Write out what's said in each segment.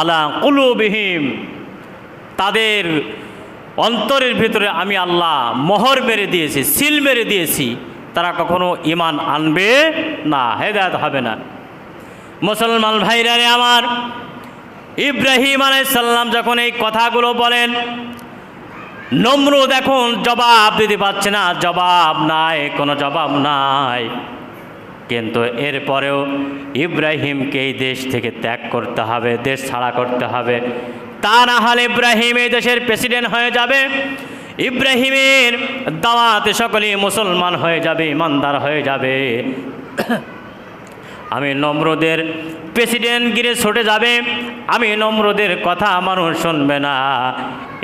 আলা কুলুবিহিম, তাদের অন্তরের ভিতরে আমি আল্লাহ মোহর মেরে দিয়েছি, সিল মেরে দিয়েছি, তারা কখনো ইমান আনবে না, হেদায়ত হবে না। মুসলমান ভাইরা রে আমার, ইব্রাহিম আলাইসাল্লাম যখন এই কথাগুলো বলেন নম্র দেখুন জবাব দিতে পারছে না, জবাব নাই, কোনো জবাব নাই। কিন্তু এরপরেও ইব্রাহিমকে এই দেশ থেকে ত্যাগ করতে হবে, দেশ ছাড়া করতে হবে। তা না হলে ইব্রাহিম এই দেশের প্রেসিডেন্ট হয়ে যাবে। ইব্রাহিমের দাওয়াতে সকলেই মুসলমান হয়ে যাবে, ইমানদার হয়ে যাবে। আমি নম্রদের প্রেসিডেন্ট গিরে ছুটে যাবে, আমি নম্রদের কথা মানুষ শুনবে না।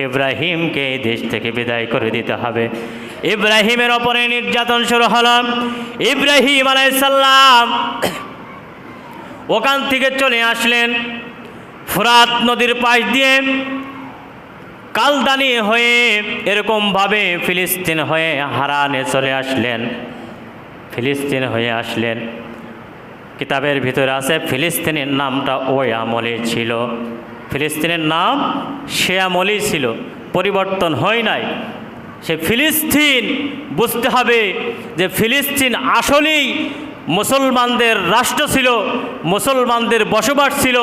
ইব্রাহিমকে এই দেশ থেকে বিদায় করে দিতে হবে। ইব্রাহিমের ওপরে নির্যাতন শুরু হলো। ইব্রাহিম আলাইসাল্লাম ওখান থেকে চলে আসলেন ফুরাত নদীর পাশ দিয়ে। কালদানি হয়ে এরকমভাবে ফিলিস্তিন হয়ে হারানে চলে আসলেন। ফিলিস্তিন হয়ে আসলেন। কিতাবের ভিতরে আছে, ফিলিস্তিনের নামটা ওই আমলে ছিল। ফিলিস্তিনের নাম আমলেই ছিল, পরিবর্তন হয় নাই। সে ফিলিস্তিন বুঝতে হবে যে ফিলিস্তিন আসলেই মুসলমানদের রাষ্ট্র ছিল, মুসলমানদের বসবাস ছিল,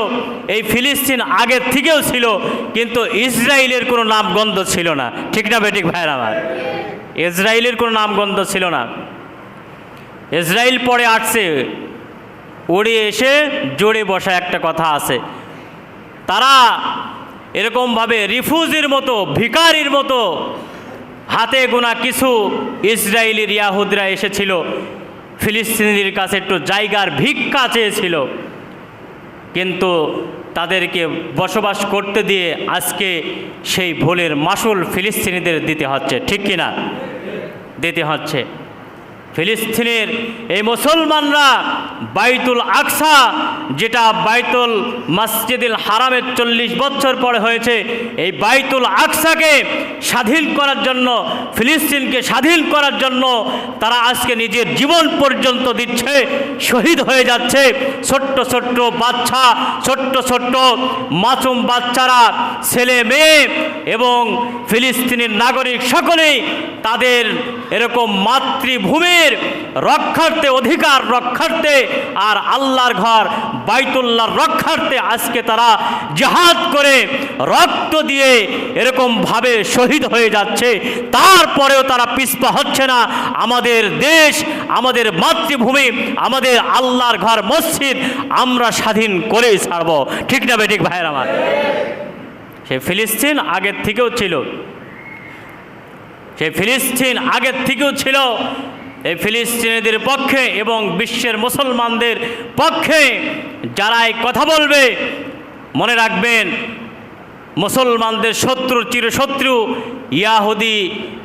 এই ফিলিস্তিন আগের থেকেও ছিল, কিন্তু ইসরায়েলের কোনো নামগন্ধ ছিল না। ঠিক না বেঠিক ভাইয়ের আমার? ইসরায়েলের কোনো নামগন্ধ ছিল না। ইসরায়েল পরে আসছে, উড়ে এসে জোরে বসা একটা কথা আছে। তারা এরকমভাবে রিফিউজির মতো, ভিকারির মতো হাতে গোনা কিছু ইসরায়েলের ইয়াহুদরা এসেছিল। ফিলিস্তিনিদের কাছে একটু জায়গার ভিক্ষা চেয়েছিল। কিন্তু তাদেরকে বসবাস করতে দিয়ে আজকে সেই ভুলের মাসুল ফিলিস্তিনিদের দিতে হচ্ছে, ঠিক কিনা? দিতে হচ্ছে। ফিলিস্তিনের এই মুসলমানরা বাইতুল আকসা, যেটা বাইতুল মসজিদুল হারামের চল্লিশ বছর পরে হয়েছে, এই বাইতুল আকসাকে স্বাধীন করার জন্য, ফিলিস্তিনকে স্বাধীন করার জন্য তারা আজকে নিজের জীবন পর্যন্ত দিচ্ছে, শহীদ হয়ে যাচ্ছে। ছোট্ট ছোট্ট বাচ্চা, ছোট্ট ছোট্ট মাসুম বাচ্চারা, ছেলে, মেয়ে এবং ফিলিস্তিনের নাগরিক সকলেই তাদের এরকম মাতৃভূমির রক্ষার্থে, অধিকার রক্ষার্থে আর আল্লাহর ঘর বাইতুল্লাহর রক্ষার্থে আজকে তারা জাহাদ করে রক্ত দিয়ে এরকমভাবে শহীদ হয়ে যাচ্ছে। তারপরেও তারা পিছপা হচ্ছে না। আমাদের দেশ, আমাদের মাতৃভূমি, আমাদের আল্লাহর ঘর মসজিদ আমরা স্বাধীন করেই ছাড়ব। ঠিক না বেঠিক ভাইয়ের আমার? সে ফিলিস্তিন আগের থেকেও ছিল। সে ফিলিস্তিন আগের থেকেও ছিল। এই ফিলিস্তিনিদের পক্ষে এবং বিশ্বের মুসলমানদের পক্ষে যারা এই কথা বলবে, মনে রাখবেন, মুসলমানদের শত্রু চিরশত্রু, ইয়াহুদি,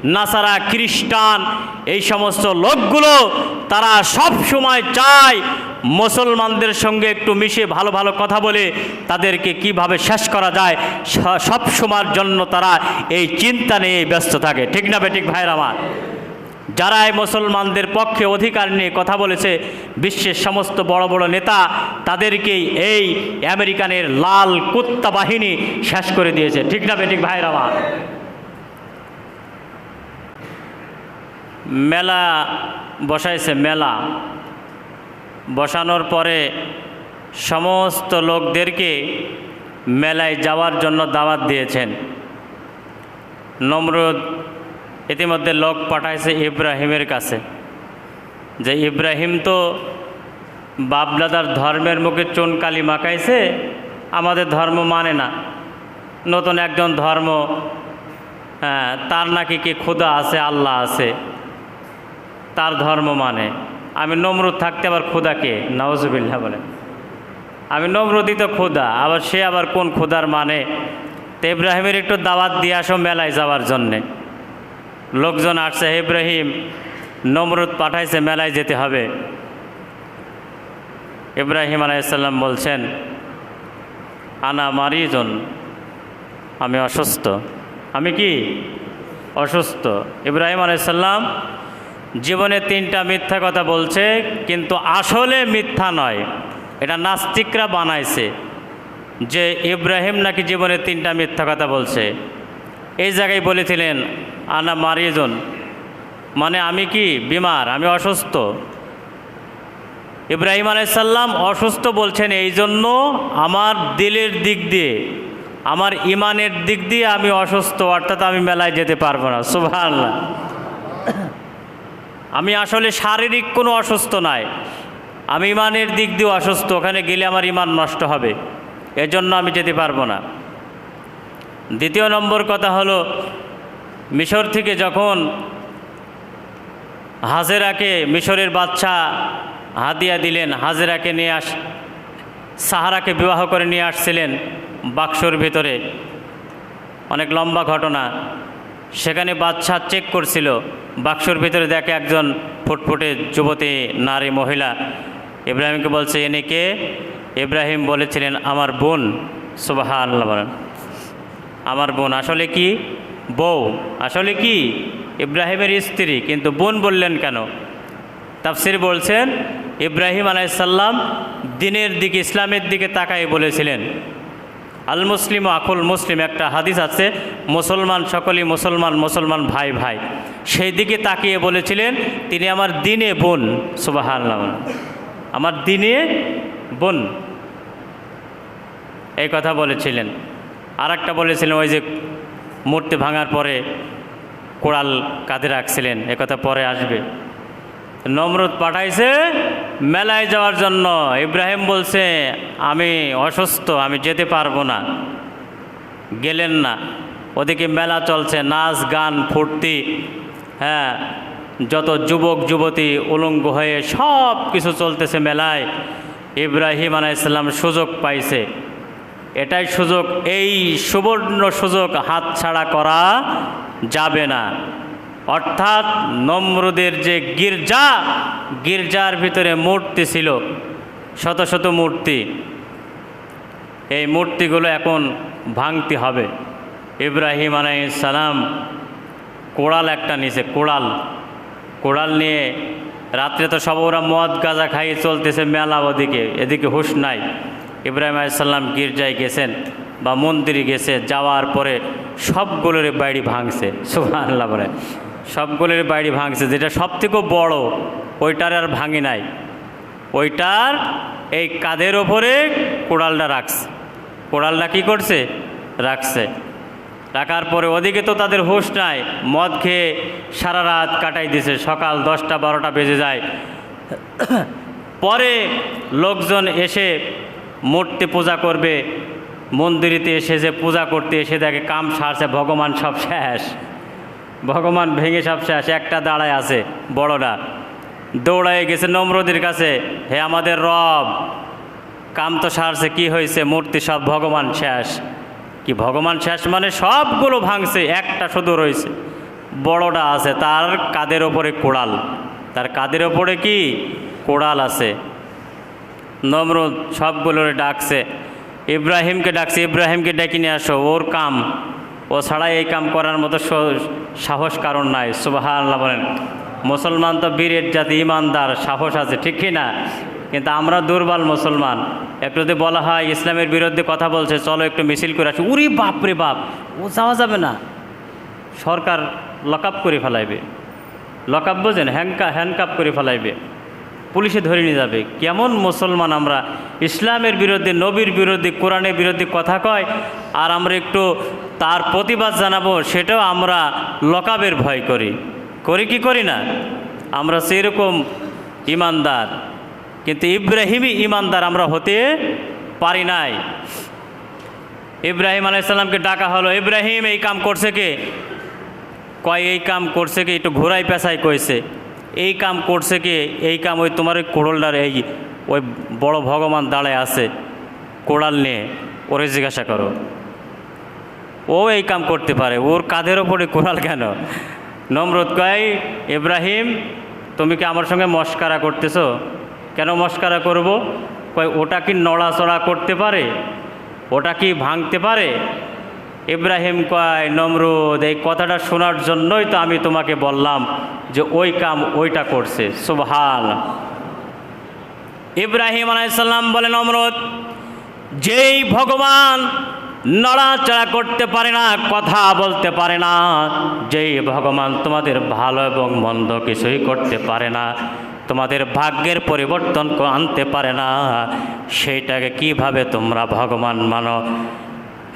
নাসারা, খ্রিস্টান, এই সমস্ত লোকগুলো তারা সব সময় চায় মুসলমানদের সঙ্গে একটু মিশে ভালো ভালো কথা বলে তাদেরকে কীভাবে শেষ করা যায় সব সময়ের জন্য তারা এই চিন্তা নিয়ে ব্যস্ত থাকে। ঠিক না বেঠিক ভাইয়ের আমার? যারা এই মুসলমানদের পক্ষে অধিকার নিয়ে কথা বলেছে, বিশ্বের সমস্ত বড় বড় নেতা তাদেরকেই এই আমেরিকানের লাল কুত্তা বাহিনী শেষ করে দিয়েছে। ঠিক না বেঠিক ভাইয়ের আমার মেলা বসাইছে, মেলা। বসানোর পরে সমস্ত লোকদেরকে মেলায় যাওয়ার জন্য দাওয়াত দিয়েছেন। নমরুদ ইতিমধ্যে লোক পাঠাইছে ইব্রাহিমের কাছে যে ইব্রাহিম তো বাপদাদার ধর্মের মুখে চুনকালি মাখাইছে, আমাদের ধর্ম মানে না। নতুন একজন ধর্ম হ্যাঁ তার নাকি কি ক্ষুদা আছে, আল্লাহ আছে, তার ধর্ম মানে। আমি নমরুদ থাকতে আবার ক্ষুদাকে নওয়াজবিল্লা বলে। আমি নমরুদই তো ক্ষুদা আবার সে আবার কোন ক্ষুদার মানে? তো ইব্রাহিমের একটু দাওয়াত দিয়ে আসো মেলায় যাওয়ার জন্যে। লোকজন আসছে ইব্রাহিম, নমরুদ পাঠাইছে, মেলায় যেতে হবে। ইব্রাহিম আলাইসাল্লাম বলছেন, আনা মারিজন আমি অসুস্থ। আমি কি? অসুস্থ। ইব্রাহিম আলাইসাল্লাম জীবনে তিনটা মিথ্যা কথা বলছে, কিন্তু আসলে মিথ্যা নয়। এটা নাস্তিকরা বানাইছে যে ইব্রাহিম নাকি জীবনে তিনটা মিথ্যা কথা বলছে। এই জায়গায় বলেছিলেন আনা মারিজন। মানে আমি কি বিমার? আমি অসুস্থ। ইব্রাহিম আলাইসাল্লাম অসুস্থ বলছেন, এই জন্য আমার দিলের দিক দিয়ে, আমার ইমানের দিক দিয়ে আমি অসুস্থ, অর্থাৎ আমি মেলায় যেতে পারব না। সুভান আমি আসলে শারীরিক কোনো অসুস্থ নাই। আমি ইমানের দিক দিয়ে অসুস্থ, ওখানে গেলে আমার ইমান নষ্ট হবে। এজন্য আমি যেতে পারব না। দ্বিতীয় নম্বর কথা হলো মিশর থেকে যখন হাজেরাকে মিশরের বাচ্চা হাদিয়া দিলেন, হাজেরাকে নিয়ে আস, সাহারাকে বিবাহ করে নিয়ে আসছিলেন বাক্সর ভিতরে। অনেক লম্বা ঘটনা। সেখানে বাচ্চা চেক করছিল, বাক্সর ভিতরে দেখে একজন ফুটফুটে যুবতী নারী মহিলা। ইব্রাহিমকে বলছে এনে কে? ইব্রাহিম বলেছিলেন, আমার বোন। সুবাহ আল্লাহ আমার বোন। আসলে কি? বউ, আসলে কি? ইব্রাহিমের স্ত্রী, কিন্তু বোন বললেন কেন? তাফসির বলছেন, ইব্রাহিম আলাইসাল্লাম দিনের দিকে, ইসলামের দিকে তাকাই বলেছিলেন। আল মুসলিম আকুল মুসলিম, একটা হাদিস আছে, মুসলমান সকলেই মুসলমান মুসলমান ভাই ভাই। সেই দিকে তাকিয়ে বলেছিলেন, তিনি আমার দিনে বোন। সুবাহ আমার দিনে বোন। এই কথা বলেছিলেন। আর একটা বলেছিলেন, ওই যে মূর্তি ভাঙার পরে কোড়াল কাঁধে রাখছিলেন, একথা পরে আসবে। নমরুদ পাঠাইছে, মেলায় যাওয়ার জন্য। ইব্রাহিম বলছে, আমি অসুস্থ, আমি যেতে পারব না। গেলেন না। ওদিকে মেলা চলছে, নাচ, গান, ফুর্তি হ্যাঁ যত যুবক, যুবতী উলঙ্গ হয়ে সব কিছু চলতেছে মেলায়। ইব্রাহিম আলাইসাল্লাম সুযোগ পাইছে। এটাই সুযোগ, এই সুবর্ণ সুযোগ হাতছাড়া করা যাবে না। অর্থাৎ নম্রদের যে গির্জা, গির্জার ভিতরে মূর্তি ছিল, শত শত মূর্তি, এই মূর্তিগুলো এখন ভাঙতে হবে। ইব্রাহিম সালাম কোড়াল একটা নিছে, কোড়াল। কোড়াল নিয়ে রাত্রে তো সব ওরা মদ গাঁজা খাইয়ে চলতেছে মেলা ওদিকে, এদিকে হুশ নাই। ইব্রাহিম আলাইসাল্লাম গির্জায় গেছেন বা মন্দিরে গেছে, যাওয়ার পরে সবগুলোর বাড়ি ভাঙছে। সুবহানাল্লাহ বলে। সবগুলোর বাড়ি ভাঙছে। যেটা সব থেকে বড়, ওইটার আর ভাঙি নাই। ওইটার এই কাদের ওপরে কোড়ালটা রাখছে। কোড়ালটা কী করছে? রাখছে। রাখার পরে ওদিকে তো তাদের হুঁশ নাই। মদ খেয়ে সারা রাত কাটাই দিছে। সকাল দশটা বারোটা বেজে যায়। পরে লোকজন এসে মূর্তি পূজা করবে, মন্দিরেতে এসে যে পূজা করতে এসে দেখে কাম সারছে, ভগবান সব শেষ। ভগবান ভেঙে সব শেষ, একটা দাঁড়ায় আছে, বড়রা। দৌড়ায় গেছে নমরদের কাছে, হে আমাদের রব, কাম তো সারছে, কি হয়েছে? মূর্তি সব ভগবান শেষ। কি ভগবান শেষ মানে সবগুলো ভাঙছে, একটা শুধু রয়েছে। বড়টা আছে, তার কাদের ওপরে কোড়াল? তার কাদের ওপরে কি? কোড়াল আছে। নমরুদ সবগুলোর ডাকছে। ইব্রাহিমকে ডাকছে, ইব্রাহিমকে ডেকে নিয়ে আসো, ওর কাম। ও ছাড়া এই কাম করার মতো সাহস কারণ নাই সুবাহ আল্লাহ বলেন। মুসলমান তো বীরের জাতি, ইমানদার, সাহস আছে, ঠিক কি না? কিন্তু আমরা দুর্বল মুসলমান। একটু যদি বলা হয়, ইসলামের বিরুদ্ধে কথা বলছে, চলো একটু মিছিল করে আসি। উরি বাপ রে বাপ, ও যাওয়া যাবে না। সরকার লকআপ করে ফেলাইবে। লকআপ বোঝেন হ্যান্ডকা হ্যান্ডকাপ করে ফেলাইবে। পুলিশে ধরে নিয়ে যাবে। কেমন মুসলমান আমরা? ইসলামের বিরুদ্ধে, নবীর বিরুদ্ধে, কোরআনের বিরুদ্ধে কথা কয়, আর আমরা একটু তার প্রতিবাদ জানাব, সেটাও আমরা লকাবের ভয় করি। করি কি করি না? আমরা সেরকম ইমানদার। কিন্তু ইব্রাহিমই ইমানদার আমরা হতে পারি নাই। ইব্রাহিম আলাইসাল্লামকে ডাকা হলো, ইব্রাহিম, এই কাম করছে কে? কয়, এই কাম করছে কি? একটু ঘোরাই পেশাই কইছে। এই কাম করছে কি? এই কাম ওই তোমার ওই কোড়লটার এই ওই বড় ভগবান দাঁড়ায় আছে, কোড়াল নিয়ে। ওরে জিজ্ঞাসা করো। ও এই কাম করতে পারে। ওর কাঁধের ওপরে কোড়াল কেন? নমরুদ কয়, ইব্রাহিম, তুমি কি আমার সঙ্গে মস্কারা করতেছো? কেন মস্কারা করব? কয়, ওটা কি নড়াচড়া করতে পারে? ওটা কি ভাঙতে পারে? ইব্রাহিম কয়, নমরুদ, এই কথাটা শোনার জন্যই তো আমি তোমাকে বললাম যে ওই কাম ওইটা করছে। সুবহান। ইব্রাহিম আলাইসাল্লাম বলেন নমরুদ, যেই ভগবান নড়াচড়া করতে পারে না, কথা বলতে পারে না, যেই ভগবান তোমাদের ভালো এবং মন্দ কিছুই করতে পারে না, তোমাদের ভাগ্যের পরিবর্তন আনতে পারে না, সেইটাকে কীভাবে তোমরা ভগবান মানো?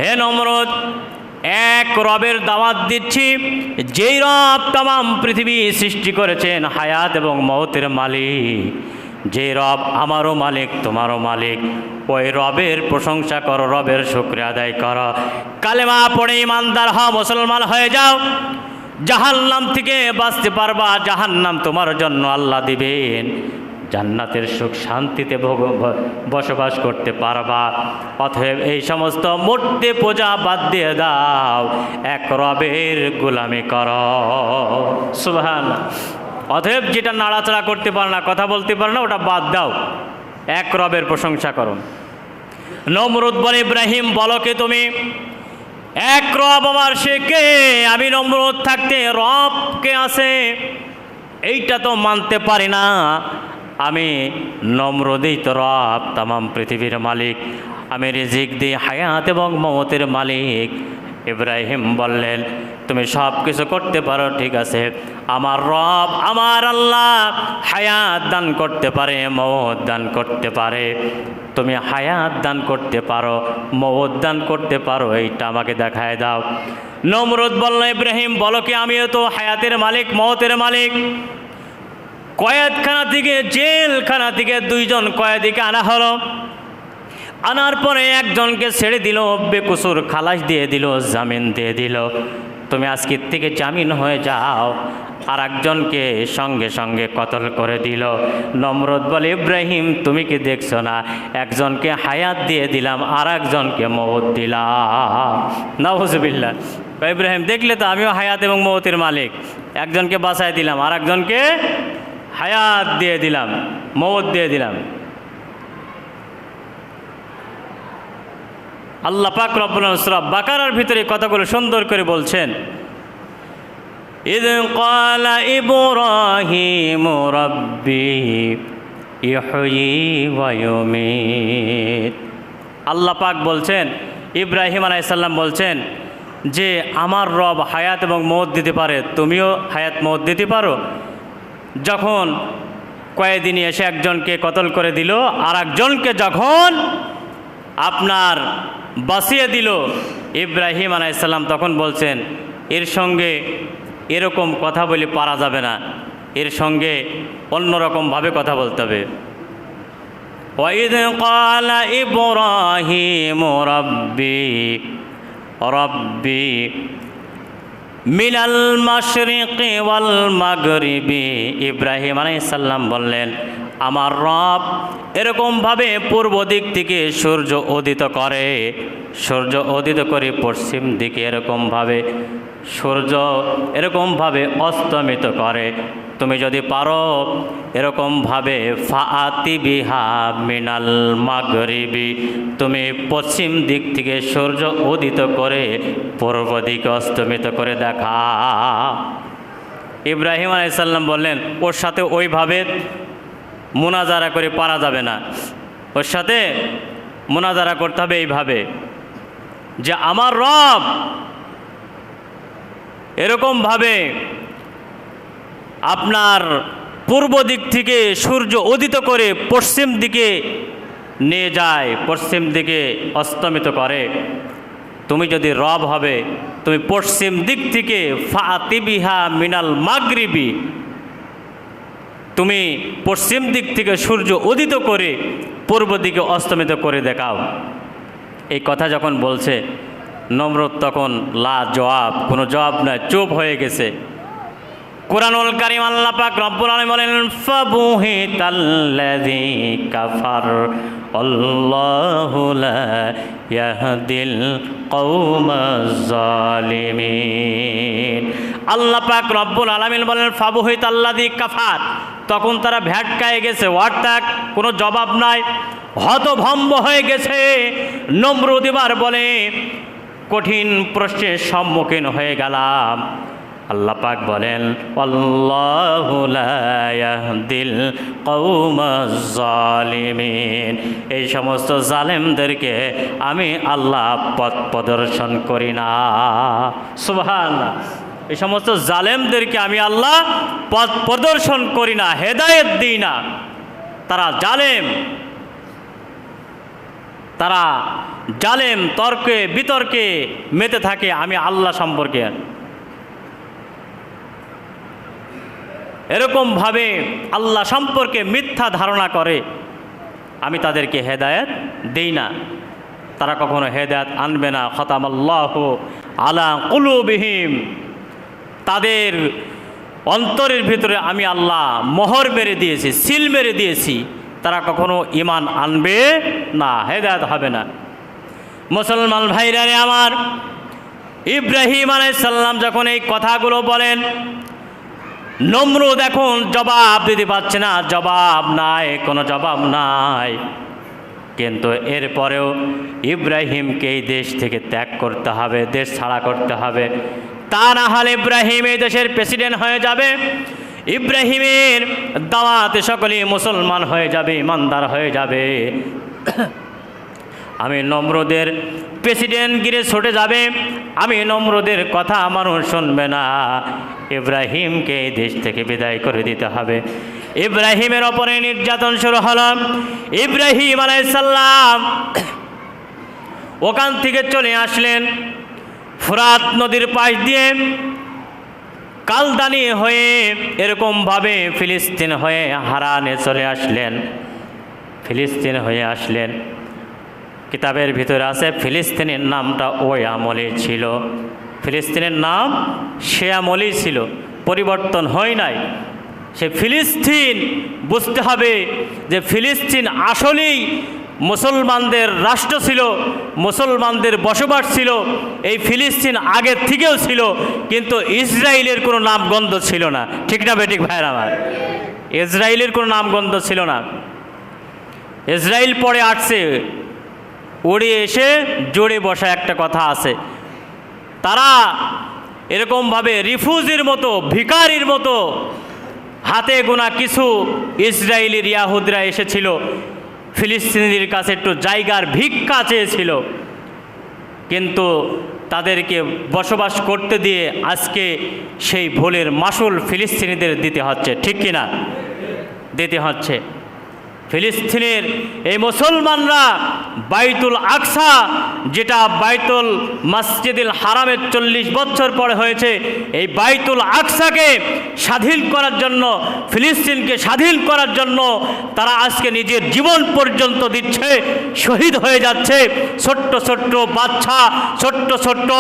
হে নমরদ, এক রবের দাওয়াত দিচ্ছি, যেই রব তাম পৃথিবী সৃষ্টি করেছেন, হায়াত এবং মহতের মালিক। যে রব আমারও মালিক, তোমারও মালিক। ওই রবের প্রশংসা করো, রবের শুক্রিয়া আদায় করো। কালেমা পড়ে ইমানদার হও, মুসলমান হয়ে যাও। জাহান্নাম থেকে বাঁচতে পারবা, জাহান্নাম তোমার জন্য আল্লাহ দিবেন। জান্নাতের সুখ শান্তিতে বসবাস করতে পারবা। অতএব এই সমস্ত মূর্তি পূজা বাদ দিয়ে দাও। এক রবের গোলামি কর। সুবহান। অতএব যেটা নাড়াচাড়া করতে পারে না, কথা বলতে পারে না, ওটা বাদ দাও। এক রবের প্রশংসা করো নমরুদ বলে, ইব্রাহিম, বলো কে তুমি? এক রব আমার কে? আমি নমরুদ থাকতে রবকে আছে? এইটা তো মানতে পারি না। আমি নম্রদেই তো রব, তামাম পৃথিবীর মালিক। আমি রিজিক দিই হায়াত এবং মমতের মালিক। ইব্রাহিম বললেন, তুমি সব কিছু করতে পারো, ঠিক আছে। আমার রব, আমার আল্লাহ হায়াত দান করতে পারে মমত দান করতে পারে। তুমি হায়াত দান করতে পারো মমত দান করতে পারো, এইটা আমাকে দেখায় দাও। নমরুদ বলল, ইব্রাহিম, বলো কি আমিও তো হায়াতের মালিক মমতের মালিক? কয়েদখানা থেকে জেলখানা থেকে দুইজন কয়েদিকে আনা হলো। আনার পরে একজনকে ছেড়ে দিল, বেকুসুর খালাস দিয়ে দিল, জামিন দিয়ে দিল। তুমি আজকের থেকে জামিন হয়ে যাও। আর একজনকে সঙ্গে সঙ্গে কতল করে দিল। নমরদ বলে, ইব্রাহিম, তুমি কি দেখছ না? একজনকে হায়াত দিয়ে দিলাম আর একজনকে মহৎ দিলাম। নওয়াজবিল্লা ইব্রাহিম, দেখলে তো আমিও হায়াত এবং মহতের মালিক। একজনকে বাঁচাই দিলাম আর একজনকে হায়াত দিয়ে দিলাম মৌত দিয়ে দিলাম আল্লাহ পাক রব্বুল সুরা বাকারার ভিতরে এই কথাগুলো সুন্দর করে বলছেন إذ قال إبراهيم ربي يحيي ويميت আল্লাহ পাক বলছেন ইব্রাহিম আলাইসাল্লাম বলছেন যে আমার রব হায়াত এবং মত দিতে পারে তুমিও হায়াত মত দিতে পারো যখন কয়েকদিনই এসে একজনকে কতল করে দিল আর একজনকে যখন আপনার বাঁচিয়ে দিল ইব্রাহিম আলাইসাল্লাম তখন বলছেন এর সঙ্গে এরকম কথা বলে পারা যাবে না এর সঙ্গে অন্যরকমভাবে কথা বলতে হবে وإذ قال إبراهيم ربي ربي মিনাল মাশরিকি ওয়াল মাগরিবি। ইব্রাহিম আলাইসাল্লাম বললেন, আমার রব এরকমভাবে পূর্ব দিক থেকে সূর্য উদিত করে। সূর্য উদিত করে পশ্চিম দিকে এরকমভাবে সূর্য এরকমভাবে অস্তমিত করে। তুমি যদি পারো, এরকমভাবে ফাআতি বিহা মিনাল মাগরিবি, তুমি পশ্চিম দিক থেকে সূর্য উদিত করে পূর্ব দিকে অস্তমিত করে দেখা। ইব্রাহিম আলাইসাল্লাম বললেন, ওর সাথে ওইভাবে মোনাজারা করে পারা যাবে না। ওর সাথে মোনাজারা করতে হবে এইভাবে যে আমার রব এরকমভাবে আপনার পূর্ব দিক থেকে সূর্য উদিত করে পশ্চিম দিকে নিয়ে যায়, পশ্চিম দিকে অস্তমিত করে। তুমি যদি রব হবে, তুমি পশ্চিম দিক থেকে ফাতিবিহা মিনাল মাগরিবি, তুমি পশ্চিম দিক থেকে সূর্য উদিত করে পূর্ব দিকে অস্তমিত করে দেখাও। এই কথা যখন বলছে নম্রত তখন লা জবাব কোনো জবাব নয়, চুপ হয়ে গেছে। কোরআনুল কারিম আল্লাহ পাক রব্বুল আলামিন বলেন ফাবুহি তাল্লাযী কাফার, আল্লাহু লা ইয়াহদিল কওমাজ জালিমিন আল্লাহ পাক রব্বুল আলামিন বলেন ফাবুহি তাল্লাযী কাফার। তখন তারা ভ্যাটকায় গেছে, অর্থাৎ কোনো জবাব নাই, হতভম্ব হয়ে গেছে। নমরুদ এবার বলে, কঠিন প্রশ্নের সম্মুখীন হয়ে গেলাম। আল্লাহ পাক বলেন, আল্লাহু লা ইয়াহদিল কওমাজ জালিমিন। এই সমস্ত জালেমদেরকে আমি আল্লাহ পথ প্রদর্শন করি না। সুবহানাল্লাহ। এই সমস্ত জালেমদেরকে আমি আল্লাহ পথ প্রদর্শন করি না, হেদায়েত দিই না। তারা জালেম। তারা জালেম তর্কে বিতর্কে মেতে থাকে, আমি আল্লাহ সম্পর্কে এরকমভাবে আল্লাহ সম্পর্কে মিথ্যা ধারণা করে। আমি তাদেরকে হেদায়েত দেই না। তারা কখনো হেদায়ত আনবে না। খতাম আল্লাহ আলা কুলুবিহিম। তাদের অন্তরের ভিতরে আমি আল্লাহ মোহর মেরে দিয়েছি, সিল মেরে দিয়েছি। তারা কখনো ইমান আনবে না, হেদায়ত হবে না। মুসলমান ভাইরারে আমার, ইব্রাহিম আলাইসাল্লাম যখন এই কথাগুলো বলেন নমরুদ এখন জবাব দিতে পারছে না, জবাব নাই, কোনো জবাব নাই। কিন্তু এরপরেও ইব্রাহিমকে এই দেশ থেকে ত্যাগ করতে হবে, দেশ ছাড়া করতে হবে। তা না হলে ইব্রাহিম এই দেশের প্রেসিডেন্ট হয়ে যাবে। ইব্রাহিমের দাওয়াতে সকলেই মুসলমান হয়ে যাবে, ইমানদার হয়ে যাবে। আমি নম্রদের প্রেসিডেন্ট গিরে ছুটে যাবে। আমি নম্রদের কথা মানুষ শুনবে না। ইব্রাহিমকে এই দেশ থেকে বিদায় করে দিতে হবে। ইব্রাহিমের ওপরে নির্যাতন শুরু হলো। ইব্রাহিম আলাইসাল্লাম ওখান থেকে চলে আসলেন ফুরাত নদীর পাশ দিয়ে। কালদানি হয়ে এরকমভাবে ফিলিস্তিন হয়ে হারানে চলে আসলেন। ফিলিস্তিন হয়ে আসলেন। কিতাবের ভিতরে আছে, ফিলিস্তিনের নামটা ওই আমলে ছিল। ফিলিস্তিনের নাম সে আমলেই ছিল, পরিবর্তন হয় নাই। সে ফিলিস্তিন বুঝতে হবে যে ফিলিস্তিন আসলেই মুসলমানদের রাষ্ট্র ছিল, মুসলমানদের বসবাস ছিল, এই ফিলিস্তিন আগের থেকেও ছিল, কিন্তু ইসরায়েলের কোনো নামগন্ধ ছিল না। ঠিক না বেটিক ভাইয়ের আমার? ইসরায়েলের কোনো নামগন্ধ ছিল না। ইসরায়েল পরে আসছে উড়ে এসে জোরে বসা একটা কথা আছে। তারা এরকমভাবে রিফিউজির মতো ভিকারির মতো হাতে গোনা কিছু ইসরায়েলের ইয়াহুদরা এসেছিল। ফিলিস্তিনিদের কাছে একটু জায়গার ভিক্ষা চেয়েছিল। কিন্তু তাদেরকে বসবাস করতে দিয়ে আজকে সেই ভোলের মাসুল ফিলিস্তিনিদের দিতে হচ্ছে, ঠিক কিনা? দিতে হচ্ছে। ফিলিস্তিনের এই মুসলমানরা বাইতুল আকসা, যেটা বাইতুল মসজিদুল হারামের চল্লিশ বছর পরে হয়েছে, এই বাইতুল আকসাকে স্বাধীন করার জন্য, ফিলিস্তিনকে স্বাধীন করার জন্য তারা আজকে নিজের জীবন পর্যন্ত দিচ্ছে, শহীদ হয়ে যাচ্ছে। ছোট্ট ছোট্ট বাচ্চা, ছোট্ট ছোট্ট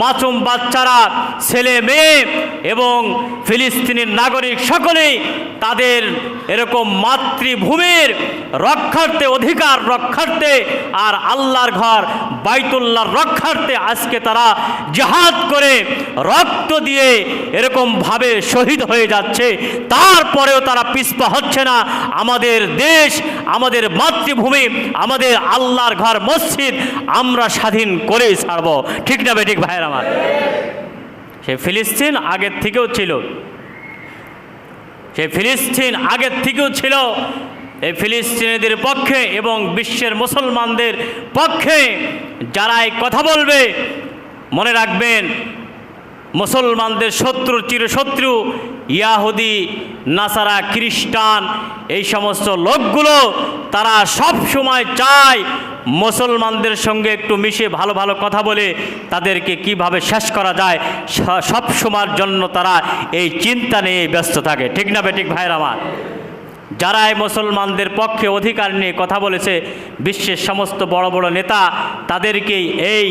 মাসুম বাচ্চারা, ছেলে মেয়ে এবং ফিলিস্তিনের নাগরিক সকলেই তাদের এরকম মাতৃভূমির রক্ষার্থে, অধিকার রক্ষার্থে আর আল্লাহর ঘর, বাইতুল্লাহর রক্ষার্থে আজকে তারা জাহাদ করে রক্ত দিয়ে এরকমভাবে শহীদ হয়ে যাচ্ছে। তারপরেও তারা পিছপা হচ্ছে না। আমাদের দেশ, আমাদের মাতৃভূমি, আমাদের আল্লাহর ঘর মসজিদ আমরা স্বাধীন করেই ছাড়ব। ঠিক না বেঠিক ভাইয়ের আমার? সে ফিলিস্তিন আগের থেকেও ছিল। সে ফিলিস্তিন আগের থেকেও ছিল। এই ফিলিস্তিনিদের পক্ষে এবং বিশ্বের মুসলমানদের পক্ষে যারা এই কথা বলবে, মনে রাখবেন মুসলমানদের শত্রু, চিরশত্রু, ইয়াহুদি, নাসারা, খ্রিস্টান, এই সমস্ত লোকগুলো তারা সব সময় চায় মুসলমানদের সঙ্গে একটু মিশে ভালো ভালো কথা বলে তাদেরকে কীভাবে শেষ করা যায় সব সময়ের জন্য তারা এই চিন্তা নিয়ে ব্যস্ত থাকে। ঠিক না বেঠিক ভাইয়ের আমার? যারা এই মুসলমানদের পক্ষে অধিকার নিয়ে কথা বলেছে, বিশ্বের সমস্ত বড় বড় নেতা তাদেরকেই এই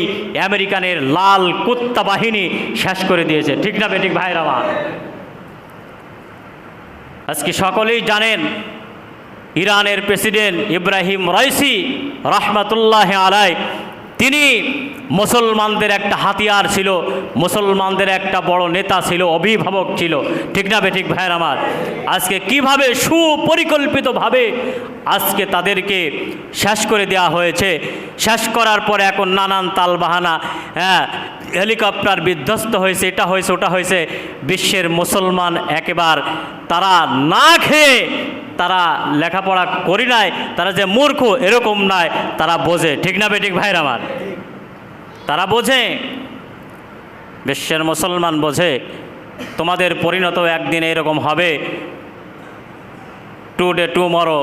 আমেরিকানের লাল কুত্তা বাহিনী শেষ করে দিয়েছে। ঠিক না বেঠিক ভাইয়ের আমার? আজকে সকলেই জানেন, ইরানের প্রেসিডেন্ট ইব্রাহিম রাইসি রহমাতুল্লাহ আলাই তিনি মুসলমানদের একটা হাতিয়ার ছিল, মুসলমানদের একটা বড় নেতা ছিল, অভিভাবক ছিল। ঠিক না বে ঠিক ভাইয়ের আমার? আজকে কীভাবে সুপরিকল্পিতভাবে আজকে তাদেরকে শেষ করে দেওয়া হয়েছে? শেষ করার পরে এখন নানান তালবাহানা হ্যাঁ হেলিকপ্টার বিধ্বস্ত হয়েছে, এটা হয়েছে, ওটা হয়েছে। বিশ্বের মুসলমান একেবার তারা না খেয়ে তারা লেখাপড়া করি নাই, তারা যে মূর্খ এরকম নয় তারা বোঝে। ঠিক না বেঠিক ভাইর আমার? তারা বোঝে। বিশ্বের মুসলমান বোঝে, তোমাদের পরিণত একদিন এরকম হবে। টু ডে টু মরো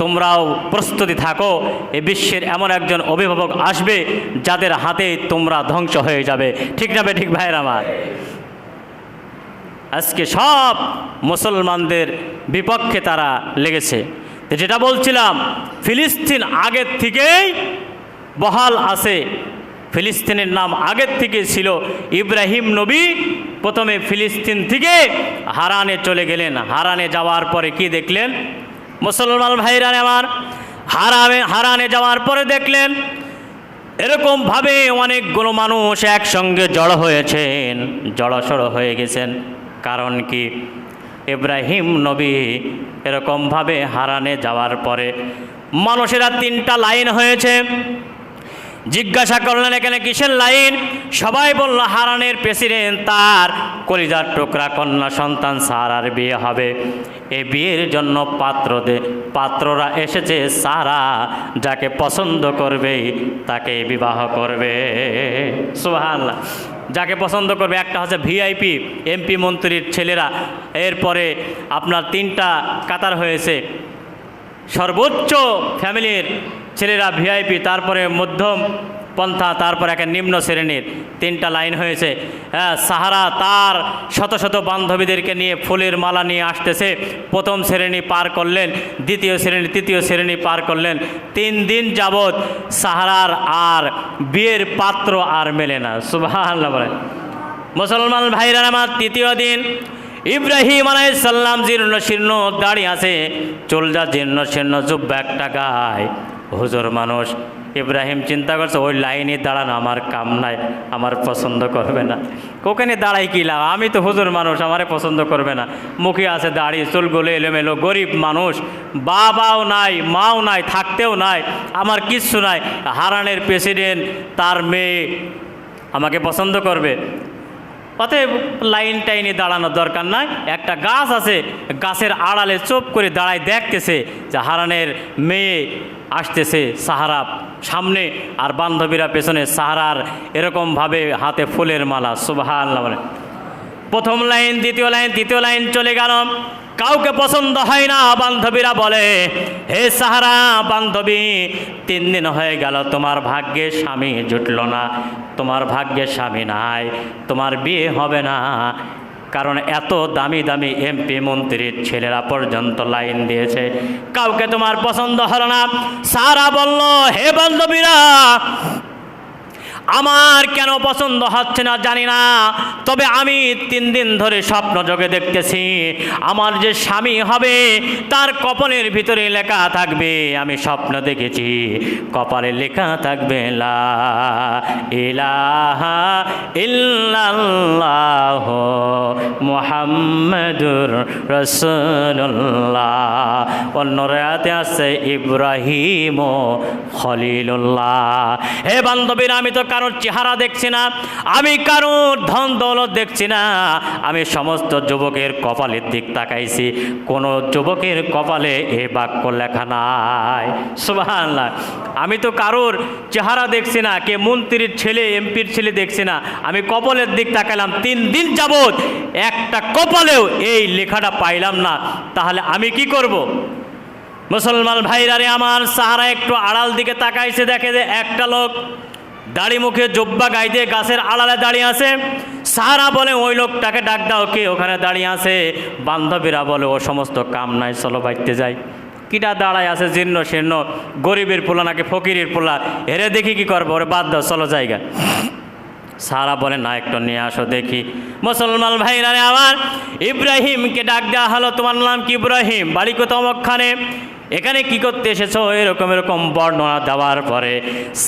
তোমরাও প্রস্তুতি থাকো। এ বিশ্বের এমন একজন অভিভাবক আসবে যাদের হাতে তোমরা ধ্বংস হয়ে যাবে। ঠিক না ঠিক ভাইয়ের আমার? আজকে সব মুসলমানদের বিপক্ষে তারা লেগেছে। যেটা বলছিলাম, ফিলিস্তিন আগের থেকেই বহাল আছে। ফিলিস্তিনের নাম আগের থেকে ছিল ইব্রাহিম নবী। প্রথমে ফিলিস্তিন থেকে হারানে চলে গেলেন। হারানে যাওয়ার পরে কি দেখলেন? মুসলমান ভাইরা আমার হারামে, হারানে যাওয়ার পরে দেখলেন, এরকমভাবে অনেকগুলো মানুষ একসঙ্গে জড় হয়েছেন, জড়সড় হয়ে গেছেন। কারণ কি? ইব্রাহিম নবী এরকমভাবে হারানে যাওয়ার পরে মানুষেরা তিনটা লাইন হয়েছে। জিজ্ঞাসা করলেন, এখানে কিসের লাইন? সবাই বলল, হারানের প্রেসিডেন্ট তার কলিজার টুকরা কন্যা সন্তান সারার বিয়ে হবে। এ বিয়ের জন্য পাত্র দে, পাত্ররা এসেছে, সারা যাকে পছন্দ করবে, তাকে বিবাহ করবে। সুবহানাল্লাহ। যাকে পছন্দ করবে, একটা হচ্ছে ভিআইপি, এমপি মন্ত্রীর ছেলেরা। এরপরে আপনার তিনটা কাতার হয়েছে। সর্বোচ্চ ফ্যামিলির ছেলেরা ভিআইপি, তারপরে মধ্যম পন্থা, তারপর একটা নিম্ন শ্রেণির। তিনটা লাইন হয়েছে। হ্যাঁ সাহারা তার শত শত বান্ধবীদেরকে নিয়ে ফুলের মালা নিয়ে আসতেছে। প্রথম শ্রেণি পার করলেন, দ্বিতীয় শ্রেণি, তৃতীয় শ্রেণি পার করলেন। তিন দিন যাবৎ সাহারার আর বিয়ের পাত্র আর মেলে না। সুবাহ মুসলমান ভাইরা, আমার তৃতীয় দিন ইব্রাহিম আলাইসাল্লাম জীর্ণ শীর্ণ দাঁড়িয়ে আছে। চুলজা জীর্ণ শীর্ণ, জুব্বা একটা গায়। হুজুর মানুষ, ইব্রাহিম চিন্তা করছে, ওই লাইনে দাঁড়ানো, আমার কাম নাই, আমার পছন্দ করবে না। ওখানে দাঁড়াই কি লাভ? আমি তো হুজুর মানুষ, আমারে পছন্দ করবে না। মুখে আছে দাড়ি, চুলগুলো এলোমেলো, গরিব মানুষ, বাবাও নাই, মাও নাই, থাকতেও নাই, আমার কিচ্ছু নাই। হারানের প্রেসিডেন্ট তার মেয়ে আমাকে পছন্দ করবে। অতএব লাইন টাইনে দাঁড়ানোর দরকার নাই। একটা গাছ আছে, গাছের আড়ালে চোপ করে দাঁড়ায় দেখতেছে যে হারানের মেয়ে আসতেছে সাহারা সামনে আর বান্ধবীরা পেছনে সাহারার এরকমভাবে হাতে ফুলের মালা সুবাহ প্রথম লাইন, দ্বিতীয় লাইন, তৃতীয় লাইন চলে গেল। কাউকে পছন্দ হয় না, বান্ধবীরা বলে, হে সাহারা, বান্ধবী, তিন দিন হয়ে গেল, তোমার ভাগ্যে স্বামী জুটল না, তোমার ভাগ্যে স্বামী নাই, তোমার বিয়ে হবে না কারণ এত দামি দামি এমপি মন্ত্রীর ছেলেরা পর্যন্ত লাইন দিয়েছে। কাউকে তোমার পছন্দ হলো না? সারা বলল, হে বান্ধবীরা আমার কেন পছন্দ হচ্ছে না জানি না। তবে আমি তিন দিন ধরে স্বপ্ন যোগে দেখতেছি, আমার যে স্বামী হবে, তার কপালের ভিতরে লেখা থাকবে, আমি স্বপ্ন দেখেছি। কপালে লেখা থাকবে, লা ইলাহা মুহাম্মাদুর রাসূলুল্লাহ। অন্য রাতে আছে ইব্রাহিম ও খলিলুল্লাহ। হে বান্ধবীরা, আমি তো কারোর চেহারা দেখছি না, আমি কারোর ধন দৌলত দেখছি না, আমি সমস্ত যুবকের কপালের দিক তাকাইছি, কোনো যুবকের কপালে এ বাক্য লেখা নাই সুবহানাল্লাহ আমি তো কারোর চেহারা দেখছি না, কে মন্ত্রীর ছেলে, এমপির ছেলে দেখছি না, আমি কপালের দিক তাকাইলাম, তিন দিন যাবৎ একটা কপালেও এই লেখাটা পাইলাম না, তাহলে আমি কি করব। মুসলমান ভাইরারে আমার, সাহারা একটু আড়াল দিকে তাকাইছে, দেখে যে একটা লোক দাড়ি মুখে জব্বা গাইতে গাছের আড়ালে দাঁড়িয়ে আছে। সারা বলে, ওই লোকটাকে ডাক দাও, কে ওখানে দাঁড়িয়ে আছে? বান্ধবীরা বলে, ও সমস্ত কাম নাই, চলো বাইতে যাই। কিটা দাঁড়ায় আছে, জীর্ণ শীর্ণ, গরিবের পোলা নাকি ফকিরের পোলা? হেরে দেখি কি করব, ওরে বাদ দাও, চলো জায়গা সারা বলে, না, একটু নিয়ে আসো, দেখি। মুসলমান ভাইরা আমার, ইব্রাহিমকে ডাক দেওয়া হলো, তোমার নাম কি ইব্রাহিম? বাড়ি কোথাও অমকখানে এখানে কি করতে এসেছ? এরকম এরকম বর্ণনা দেওয়ার পরে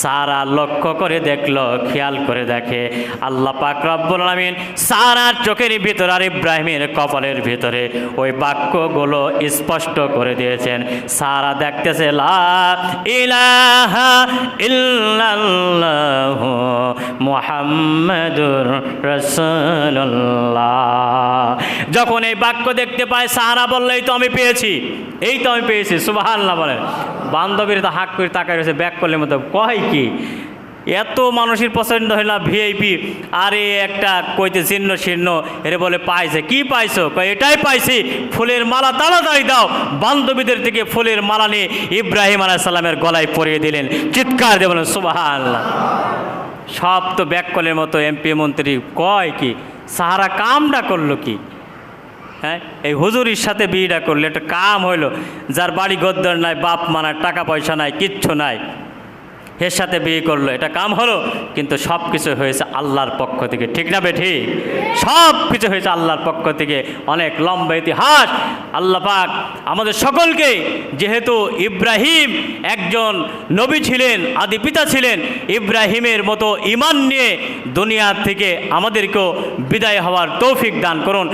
সারা লক্ষ্য করে দেখল, খেয়াল করে দেখে আল্লাহ পাক রব্বুল আলামিন সারার চোখের ভিতর আর ইব্রাহিমের কপালের ভিতরে ওই বাক্যগুলো স্পষ্ট করে দিয়েছেন। সারা দেখতেছে মুহাম্মাদুর রাসূলুল্লাহ। যখন এই বাক্য দেখতে পায় সাহারা বললেই তো আমি পেয়েছি। এই তো আমি পেয়েছি সুবহানাল্লাহ বলেন বান্ধবীর তো হাক করে তাকায় রয়েছে ব্যাক করলে মতো। কয় কি? এত মানুষের পছন্দ হইলা ভিআইপি আর একটা কইতে ছিন্ন ছিন্ন, এরে বলে পাইছে। কি পাইছো? কয়, এটাই পাইছি। ফুলের মালা তাড়াতাড়ি দাও। বান্ধবীদের থেকে ফুলের মালা নিয়ে ইব্রাহিম আলাইসাল্লামের গলায় পরিয়ে দিলেন। চিৎকার দিয়ে বলেন সুবাহ সব তো ব্যাক ব্যাককলের মতো এমপি মন্ত্রী। কয় কি? সাহারা কামটা করল কি? হ্যাঁ? এই হুজুরির সাথে বিয়েটা করলে একটা কাম হইল। যার বাড়ি গদ্দর নাই, বাপ মানার, টাকা পয়সা নাই, কিচ্ছু নাই। এর সাথে বিয়ে করল, এটা কাম হলো, কিন্তু সব কিছু হয়েছে আল্লাহর পক্ষ থেকে। ঠিক না বেঠি? সব কিছু হয়েছে আল্লাহর পক্ষ থেকে। অনেক লম্বা ইতিহাস। আল্লাহ পাক আমাদের সকলকে, যেহেতু ইব্রাহিম একজন নবী ছিলেন, আদি পিতা ছিলেন, ইব্রাহিমের মতো ইমান নিয়ে দুনিয়া থেকে আমাদেরকেও বিদায় হওয়ার তৌফিক দান করুন।